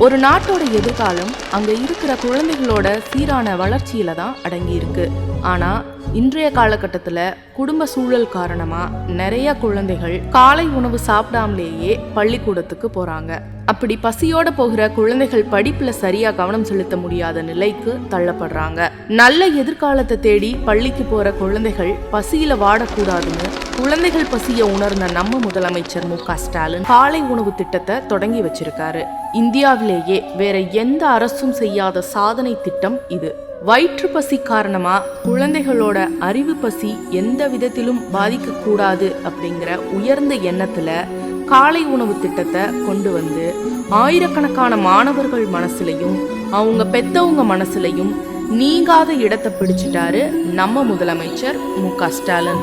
ஒரு நாட்டோட எதிர்காலம் அங்க இருக்கிற குழந்தைகளோட சீரான வளர்ச்சியில தான் அடங்கி இருக்கு ஆனா இன்றைய காலகட்டத்துல குடும்ப சூழல் காரணமா நிறைய குழந்தைகள் காலை உணவு சாப்பிடாமலேயே பள்ளிக்கூடத்துக்கு போறாங்க. அப்படி பசியோட போகிற குழந்தைகள் படிப்புல சரியா கவனம் செலுத்த முடியாத நிலைக்கு தள்ளப்படுறாங்க. நல்ல எதிர்காலத்தை தேடி பள்ளிக்கு போற குழந்தைகள் பசியில வாடக்கூடாதுன்னு குழந்தைகள் பசிய உணர்ந்த நம்ம முதலமைச்சர் மு க ஸ்டாலின் காலை உணவு திட்டத்தை தொடங்கி வச்சிருக்காரு. இந்தியாவிலேயே வேற எந்த அரசும் செய்யாத சாதனை திட்டம் இது. வயிற்று பசி காரணமா குழந்தைகளோட அறிவு பசி எந்த விதத்திலும் பாதிக்கக்கூடாது அப்படிங்கிற உயர்ந்த எண்ணத்துல காலை உணவு திட்டத்தை கொண்டு வந்து ஆயிரக்கணக்கான மாணவர்கள் மனசுலையும் அவங்க பெத்தவங்க மனசுலையும் நீங்காத இடத்தை பிடிச்சிட்டாரு நம்ம முதலமைச்சர் மு க ஸ்டாலின்.